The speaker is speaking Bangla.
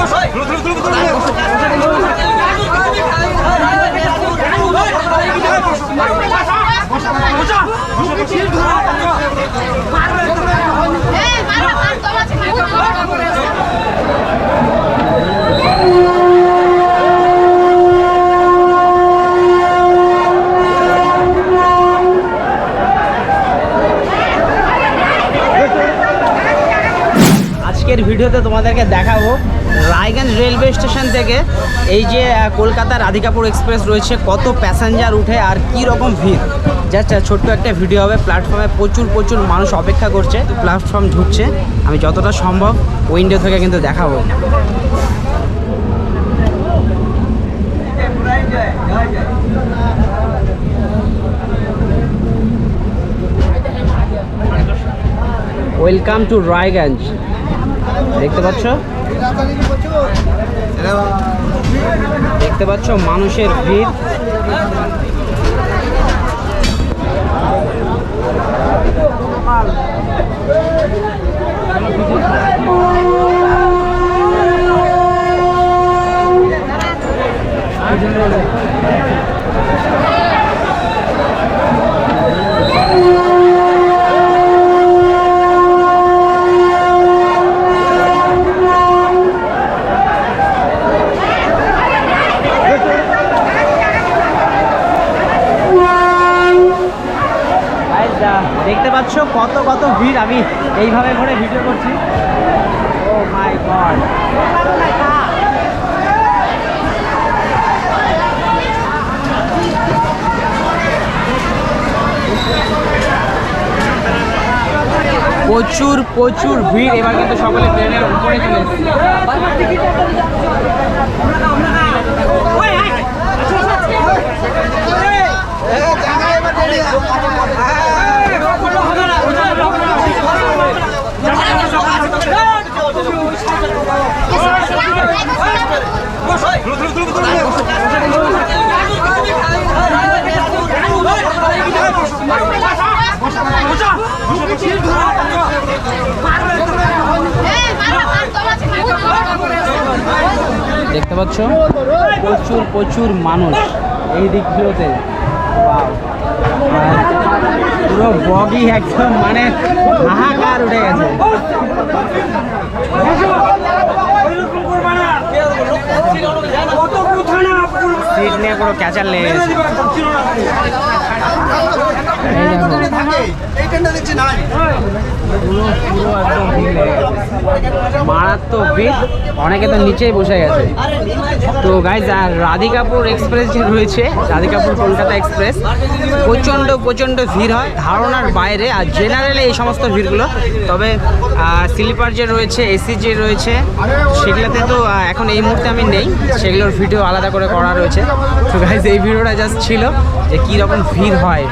ください。আজকের ভিডিওতে তোমাদেরকে দেখাবো রায়গঞ্জ রেলওয়ে স্টেশন থেকে এই যে আহ, কলকাতা রাধিকাপুর এক্সপ্রেস রয়েছে কত প্যাসেঞ্জার উঠে আর কি রকম ভিড়। জাস্ট ছোট্ট একটা ভিডিও হবে প্ল্যাটফর্মে প্রচুর প্রচুর মানুষ অপেক্ষা করছে প্ল্যাটফর্ম ঢুকছে। আমি যতটা সম্ভব উইন্ডো থেকে কিন্তু দেখাবো। ওয়েলকাম টু রায়গঞ্জ দেখতে পাচ্ছ? দেখতে পাচ্ছ মানুষের ভিড়? Guys, দেখতে পাচ্ছ কত কত ভিড় আমি এইভাবে করে ভিডিও করছি। Oh my god. প্রচুর প্রচুর ভিড়। এবার কিন্তু সকলে ট্রেনের উপরে চলে দেখতে পাচ্ছ? প্রচুর প্রচুর মানুষ এই দিকগুলোতে পুরো বগি একদম মানে হাহাকার উঠে গেছে। সিট নিয়ে পুরো ক্যাচার লেগে গেছে এই দেখো পুরো পুরো একদম ভিড় লেগে গেছে। মারাত্মক ভিড় অনেকে তো নিচেই বসে গেছে। তো গাইজ রাধিকাপুর এক্সপ্রেস যে রয়েছে রাধিকাপুর কলকাতা এক্সপ্রেস প্রচণ্ড প্রচণ্ড ভিড় হয় ধারণার বাইরে। আর জেনারেলে এই সমস্ত ভিড়গুলো, তবে স্লিপার যে রয়েছে এসি যে রয়েছে, সেগুলোতে তো এখন এই মুহূর্তে আমি নেই। সেগুলোর ভিডিও আলাদা করে করা রয়েছে। তো গাইজ এই ভিডিওটা জাস্ট ছিল যে কী রকম ভিড় হয়।